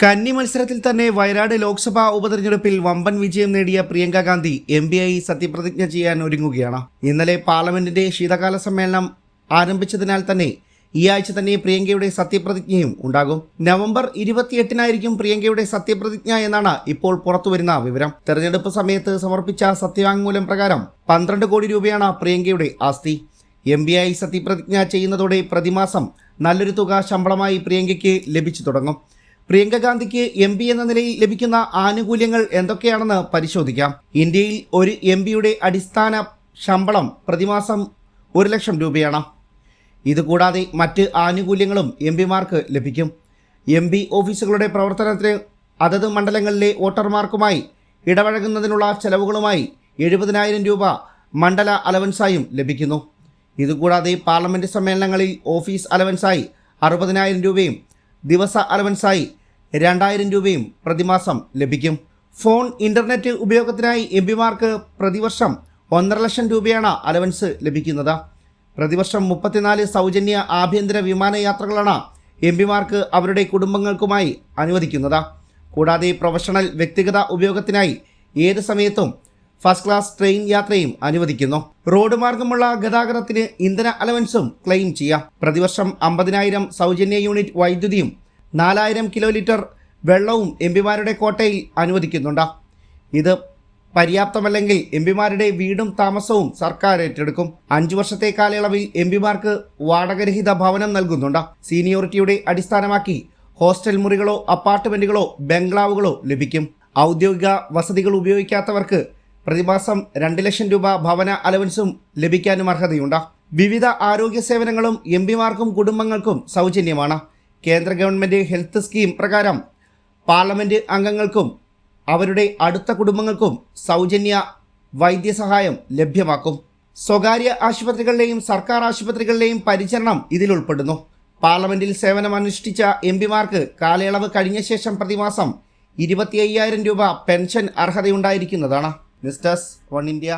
കന്നി മത്സരത്തിൽ തന്നെ വയനാട് ലോക്സഭാ ഉപതെരഞ്ഞെടുപ്പിൽ വമ്പൻ വിജയം നേടിയ പ്രിയങ്ക ഗാന്ധി എം പി ആയി സത്യപ്രതിജ്ഞ ചെയ്യാൻ ഒരുങ്ങുകയാണ്. ഇന്നലെ പാർലമെന്റിന്റെ ശീതകാല സമ്മേളനം ആരംഭിച്ചതിനാൽ തന്നെ ഈ ആഴ്ച തന്നെ പ്രിയങ്കയുടെ സത്യപ്രതിജ്ഞയും ഉണ്ടാകും. നവംബർ ഇരുപത്തിയെട്ടിനായിരിക്കും പ്രിയങ്കയുടെ സത്യപ്രതിജ്ഞ എന്നാണ് ഇപ്പോൾ പുറത്തുവരുന്ന വിവരം. തെരഞ്ഞെടുപ്പ് സമയത്ത് സമർപ്പിച്ച സത്യവാങ്മൂലം പ്രകാരം പന്ത്രണ്ട് കോടി രൂപയാണ് പ്രിയങ്കയുടെ ആസ്തി. എം ബി ആയി സത്യപ്രതിജ്ഞ ചെയ്യുന്നതോടെ പ്രതിമാസം നല്ലൊരു തുക ശമ്പളമായി പ്രിയങ്കയ്ക്ക് ലഭിച്ചു തുടങ്ങും. പ്രിയങ്ക ഗാന്ധിക്ക് എം പി എന്ന നിലയിൽ ലഭിക്കുന്ന ആനുകൂല്യങ്ങൾ എന്തൊക്കെയാണെന്ന് പരിശോധിക്കാം. ഇന്ത്യയിൽ ഒരു എം പിയുടെ അടിസ്ഥാന ശമ്പളം പ്രതിമാസം ഒരു ലക്ഷം രൂപയാണ്. ഇതുകൂടാതെ മറ്റ് ആനുകൂല്യങ്ങളും എം പിമാർക്ക് ലഭിക്കും. എം പി ഓഫീസുകളുടെ പ്രവർത്തനത്തിന് അതത് മണ്ഡലങ്ങളിലെ വോട്ടർമാർക്കുമായി ഇടപഴകുന്നതിനുള്ള ചെലവുകളുമായി എഴുപതിനായിരം രൂപ മണ്ഡല അലവൻസായും ലഭിക്കുന്നു. ഇതുകൂടാതെ പാർലമെന്റ് സമ്മേളനങ്ങളിൽ ഓഫീസ് അലവൻസായി അറുപതിനായിരം രൂപയും ദിവസ അലവൻസായി രണ്ടായിരം രൂപയും പ്രതിമാസം ലഭിക്കും. ഫോൺ ഇന്റർനെറ്റ് ഉപയോഗത്തിനായി എം പിമാർക്ക് പ്രതിവർഷം ഒന്നര ലക്ഷം രൂപയാണ് അലവൻസ് ലഭിക്കുന്നത്. പ്രതിവർഷം മുപ്പത്തിനാല് സൗജന്യ ആഭ്യന്തര വിമാനയാത്രകളാണ് എം പിമാർക്ക് അവരുടെ കുടുംബങ്ങൾക്കുമായി അനുവദിക്കുന്നത്. കൂടാതെ പ്രൊഫഷണൽ വ്യക്തിഗത ഉപയോഗത്തിനായി ഏത് സമയത്തും ഫസ്റ്റ് ക്ലാസ് ട്രെയിൻ യാത്രയും അനുവദിക്കുന്നു. റോഡ് മാർഗമുള്ള ഗതാഗതത്തിന് ഇന്ധന അലവൻസും ക്ലെയിം ചെയ്യാം. പ്രതിവർഷം അമ്പതിനായിരം സൗജന്യ യൂണിറ്റ് വൈദ്യുതിയും നാലായിരം കിലോ ലിറ്റർ വെള്ളവും എം പിമാരുടെ കോട്ടയിൽ അനുവദിക്കുന്നുണ്ട്. ഇത് പര്യാപ്തമല്ലെങ്കിൽ എം പിമാരുടെ വീടും താമസവും സർക്കാർ ഏറ്റെടുക്കും. അഞ്ചു വർഷത്തെ കാലയളവിൽ എം പിമാർക്ക് വാടകരഹിത ഭവനം നൽകുന്നുണ്ട്. സീനിയോറിറ്റിയുടെ അടിസ്ഥാനമാക്കി ഹോസ്റ്റൽ മുറികളോ അപ്പാർട്ട്മെന്റുകളോ ബംഗ്ലാവുകളോ ലഭിക്കും. ഔദ്യോഗിക വസതികൾ ഉപയോഗിക്കാത്തവർക്ക് പ്രതിമാസം രണ്ട് ലക്ഷം രൂപ ഭവന അലവൻസും ലഭിക്കാനും അർഹതയുണ്ട്. വിവിധ ആരോഗ്യ സേവനങ്ങളും എം പിമാർക്കും കുടുംബങ്ങൾക്കും സൗജന്യമാണ്. കേന്ദ്ര ഗവൺമെന്റ് ഹെൽത്ത് സ്കീം പ്രകാരം പാർലമെന്റ് അംഗങ്ങൾക്കും അവരുടെ അടുത്ത കുടുംബങ്ങൾക്കും സൗജന്യ വൈദ്യസഹായം ലഭ്യമാക്കും. സ്വകാര്യ ആശുപത്രികളിലെയും സർക്കാർ ആശുപത്രികളിലെയും പരിചരണം ഇതിൽ ഉൾപ്പെടുന്നു. പാർലമെന്റിൽ സേവനമനുഷ്ഠിച്ച എം പിമാർക്ക് കാലയളവ് കഴിഞ്ഞ ശേഷം പ്രതിമാസം ഇരുപത്തി അയ്യായിരം രൂപ പെൻഷൻ അർഹതയുണ്ടായിരിക്കുന്നതാണ്. മിസ്റ്റേഴ്സ് വൺ ഇന്ത്യ.